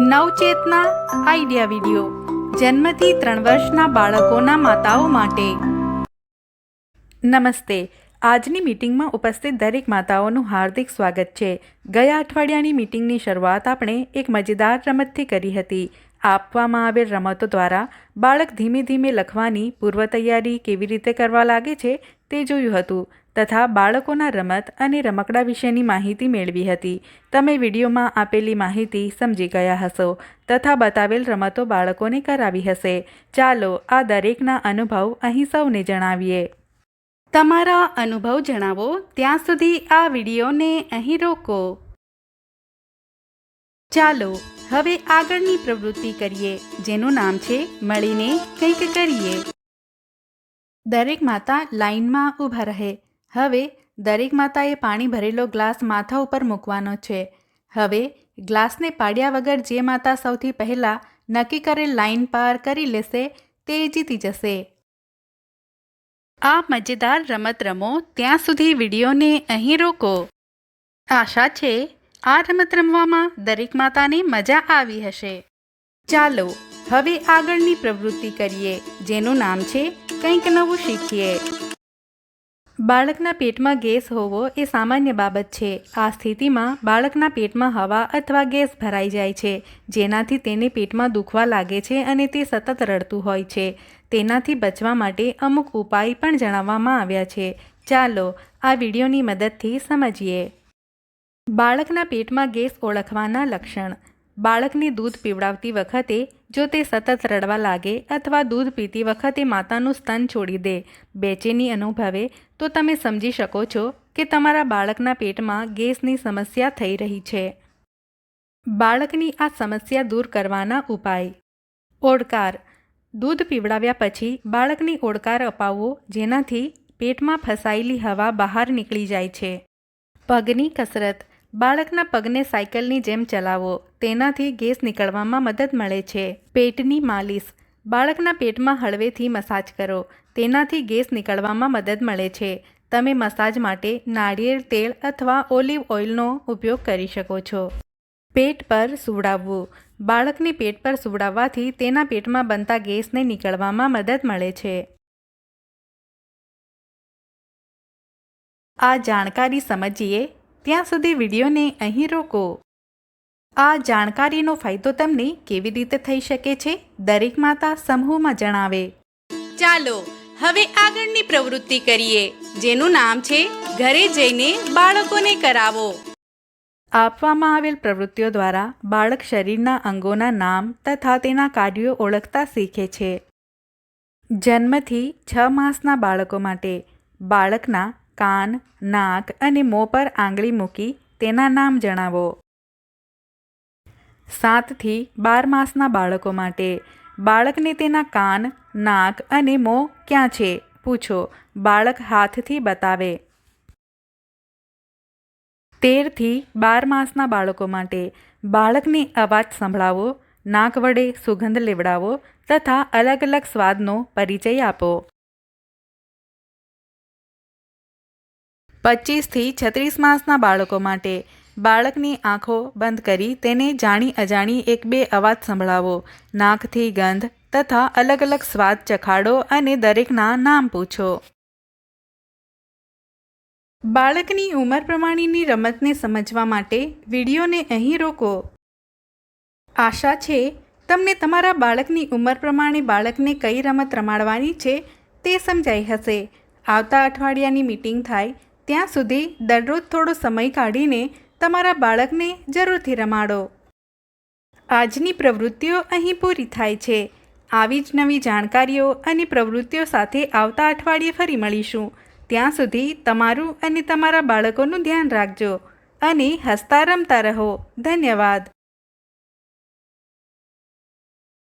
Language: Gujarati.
નવચેતના આઈડિયા વિડિયો. જન્મથી ત્રણ વર્ષના બાળકોના માતાઓ માટે. નમસ્તે. આજની મીટિંગમાં ઉપસ્થિત દરેક માતાઓનું હાર્દિક સ્વાગત છે. ગયા અઠવાડિયાની મીટિંગની શરૂઆત આપણે એક મજેદાર રમતથી કરી હતી. આપવામાં આવેલ રમતો દ્વારા બાળક ધીમે ધીમે લખવાની પૂર્વ તૈયારી કેવી રીતે કરવા લાગે છે તે જોયું હતું તથા બાળકોના રમત અને રમકડા વિશેની માહિતી મેળવી હતી. તમે વિડીયોમાં આપેલી માહિતી સમજી ગયા હશો તથા બતાવેલ રમતો બાળકોને કરાવી હશે. ચાલો આ દરેકના અનુભવ અહીં સૌને જણાવીએ. તમારા અનુભવ જણાવો. ત્યાં સુધી આ વિડીયોને અહીં રોકો. ચાલો હવે આગળની પ્રવૃત્તિ કરીએ, જેનું નામ છે મળીને કંઈક કરીએ. દરેક માતા લાઈનમાં ઊભા રહે. હવે દરેક માતાએ પાણી ભરેલો ગ્લાસ માથા ઉપર મૂકવાનો છે. હવે ગ્લાસને પાડ્યા વગર જે માતા સૌથી પહેલાં નક્કી કરેલ લાઇન પાર કરી લેશે, તે જીતી જશે. આ મજેદાર રમત રમો, ત્યાં સુધી વિડીયોને અહીં રોકો. આશા છે આ રમત રમવામાં દરેક માતાને મજા આવી હશે. ચાલો, હવે આગળની પ્રવૃત્તિ કરીએ, જેનું નામ છે કંઈક નવું શીખીએ. બાળકના પેટમાં ગેસ હોવો એ સામાન્ય બાબત છે. આ સ્થિતિમાં બાળકના પેટમાં હવા અથવા ગેસ ભરાઈ જાય છે, જેનાથી તેને પેટમાં દુખવા લાગે છે અને તે સતત રડતું હોય છે. તેનાથી બચવા માટે અમુક ઉપાય પણ જણાવવામાં આવ્યા છે. ચાલો, આ વિડીયોની મદદથી સમજીએ. બાળકના પેટમાં ગેસ ઓળખવાના લક્ષણ. બાળકને દૂધ પીવડાવતી વખતે જો તે સતત રડવા લાગે અથવા દૂધ પીતી વખતે માતાનું સ્તન છોડી દે, બેચેની અનુભવે, તો તમે સમજી શકો છો કે તમારા બાળકના પેટમાં ગેસની સમસ્યા થઈ રહી છે. બાળકની આ સમસ્યા દૂર કરવાના ઉપાય. ઓડકાર. દૂધ પીવડાવ્યા પછી બાળકને ઓડકાર અપાવવો જેનાથી પેટમાં ફસાયેલી હવા બહાર નીકળી જાય છે. પગની કસરત. બાળકના પગને સાયકલની જેમ ચલાવો. તેનાથી ગેસ નીકળવામાં મદદ મળે છે. પેટની માલિશ. બાળકના પેટમાં હળવેથી મસાજ કરો. તેનાથી ગેસ નીકળવામાં મદદ મળે છે. તમે મસાજ માટે નાળિયેર, તેલ અથવા ઓલિવ ઓઇલનો ઉપયોગ કરી શકો છો. પેટ પર સુવડાવવું. બાળકને પેટ પર સુવડાવવાથી તેના પેટમાં બનતા ગેસને નીકળવામાં મદદ મળે છે. આ જાણકારી સમજીએ. ત્યાં સુધી વિડીયોને અહીં રોકો. આ જાણકારીનો ફાયદો તમને કેવી રીતે થઈ શકે છે દરેક માતા સમૂહમાં જણાવે. ચાલો હવે આગળની પ્રવૃત્તિ કરીએ જેનું નામ છે ઘરે જઈને બાળકોને કરાવો. આપવામાં આવેલ પ્રવૃત્તિઓ દ્વારા બાળક શરીરના અંગોના નામ તથા તેના કાર્યો ઓળખતા શીખે છે. જન્મથી છ માસના બાળકો માટે બાળકના કાન, નાક અને મોં પર આંગળી મૂકી તેના નામ જણાવો. સાતથી બાર માસના બાળકો માટે બાળકને તેના કાન, નાક અને મોં ક્યાં છે? પૂછો. બાળક હાથથી બતાવે. તેરથી બાર માસના બાળકો માટે બાળકને અવાજ સંભળાવો, નાક વડે સુગંધ લેવડાવો તથા અલગ અલગ સ્વાદનો પરિચય આપો. પચીસથી છત્રીસ માસના બાળકો માટે બાળકની આંખો બંધ કરી તેને જાણી અજાણી એક બે અવાજ સંભળાવો. નાકથી ગંધ તથા અલગ અલગ સ્વાદ ચખાડો અને દરેકના નામ પૂછો. બાળકની ઉંમર પ્રમાણેની રમતને સમજવા માટે વિડીયોને અહીં રોકો. આશા છે, તમને તમારા બાળકની ઉંમર પ્રમાણે બાળકને કઈ રમત રમાડવાની છે તે સમજાઈ હશે. આવતા અઠવાડિયાની મીટિંગ થાય ત્યાં સુધી દરરોજ થોડો સમય કાઢીને તમારા બાળકને જરૂરથી રમાડો. આજની પ્રવૃત્તિઓ અહીં પૂરી થાય છે. આવી જ નવી જાણકારીઓ અને પ્રવૃત્તિઓ સાથે આવતા અઠવાડિયે ફરી મળીશું. ત્યાં સુધી તમારું અને તમારા બાળકોનું ધ્યાન રાખજો અને હસતા રમતા રહો. ધન્યવાદ.